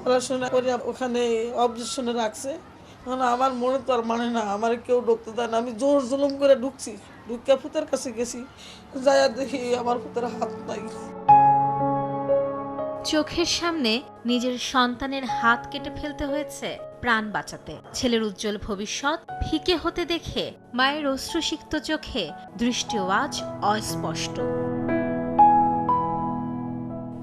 Operation করে ওখানে অবজেকশনে রাখছে। এখন আমার মনে তো আর মানে না, আমার কেউ ঢুকতে দেয় না। আমি জোর জুলুম করে ঢুকছি ঢুকা ফুতের কাছে গেছি। যাইয়া দেখি আমার ফুতের হাত নাই। চোখের সামনে নিজের সন্তানের হাত কেটে ফেলতে হয়েছে প্রাণ বাঁচাতে। ছেলের উজ্জ্বল ভবিষ্যৎ ফিকে হতে দেখে মায়ের অশ্রুসিক্ত চোখে দৃষ্টি আজ অস্পষ্ট।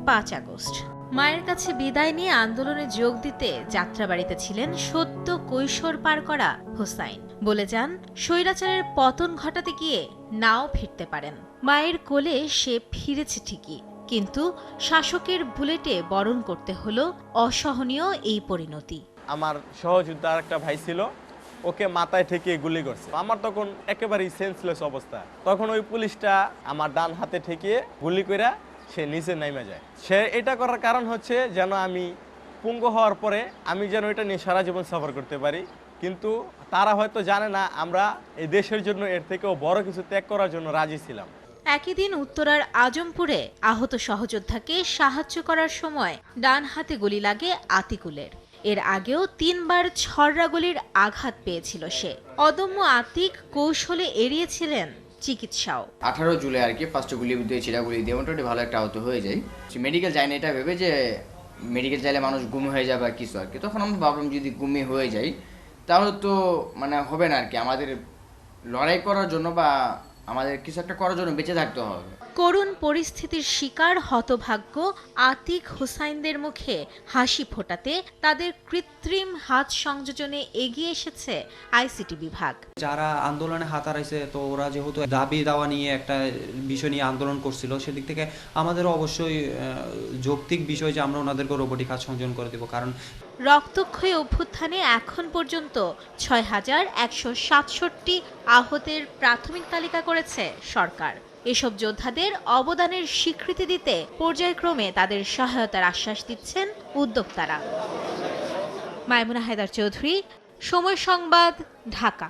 পাঁচ আগস্ট। মায়ের কাছে বিদায় নিয়ে আন্দোলনে যোগ দিতে যাত্রাবাড়িতে ছিলেন সদ্য কৈশোর পার করা হোসাইন। বলে যান, স্বৈরাচারের পতন ঘটাতে গিয়ে নাও ফিরতে পারেন। মায়ের কোলে সে ফিরেছে ঠিকই, কিন্তু শাসকের বুলেটে বরণ করতে হলো অসহনীয় এই পরিণতি। আমার সহযোদ্ধার একটা ভাই ছিল, ওকে মাথায় ঠেকে গুলি করছে। আমার তখন একেবারেই সেন্সলেস অবস্থা। তখন ওই পুলিশটা আমার ডান হাতে ঠেকিয়ে গুলি কইরা সে নিচে নেমে যায়। সে এটা করার কারণ হচ্ছে যেন আমি পুঙ্গ হওয়ার পরে আমি যেন এটা নিয়ে সারা জীবন সফর করতে পারি। কিন্তু তারা হয়তো জানে না, আমরা এই দেশের জন্য এর থেকেও বড় কিছু ত্যাগ করার জন্য রাজি ছিলাম। একই দিন উত্তরার আজমপুরে আহত সহযোদ্ধাকে সাহায্য করার সময় ডান হাতে গুলি লাগে আতিকুলের। এর আগেও তিনবার ছররা গুলির আঘাত পেয়েছিল সে। অদম্য আতিক কৌশলে এড়িয়েছিলেন চিকিৎসাও। আঠারো জুলাই আর কি ফার্স্ট গুলি দিয়ে চিরা গুলি দিয়ে মোটামুটি ভালো একটা আহত হয়ে যায় মেডিকেল যায় না, এটা ভেবে যে মেডিকেল চাইলে মানুষ গুম হয়ে যাবে আর কিছু আর কি। তখন আমরা ভাবলাম যদি গুমে হয়ে যাই, তাহলে তো মানে হবে না আর কি। আমাদের লড়াই করার জন্য বা আমাদের কিছু একটা করার জন্য বেঁচে থাকতে হবে। করুণ পরিস্থিতির শিকার হতভাগ্য আতিক হুসাইনদের মুখে হাসি ফোটাতে তাদের কৃত্রিম হাত সংযোজনে এগিয়ে এসেছে আইসিটি বিভাগ। যারা আন্দোলনে হাত হারাইছে তো ওরা যেহেতু দাবি দাওয়া নিয়ে একটা বিষয় নিয়ে আন্দোলন করছিল সেদিক থেকে আমাদের অবশ্যই যৌক্তিক বিষয় যে আমরা ওনাদেরকে রোবটিক হাত সংযোজন করে দেবো কারণ রক্তক্ষয়ী অভ্যুত্থানে এখন পর্যন্ত ছয় হাজার একশো সাতষট্টি আহতের প্রাথমিক তালিকা করেছে সরকার। এসব যোদ্ধাদের অবদানের স্বীকৃতি দিতে পর্যায়ক্রমে তাদের সহায়তার আশ্বাস দিচ্ছেন উদ্যোক্তারা। মাইমুনা হায়দার চৌধুরী, সময় সংবাদ, ঢাকা।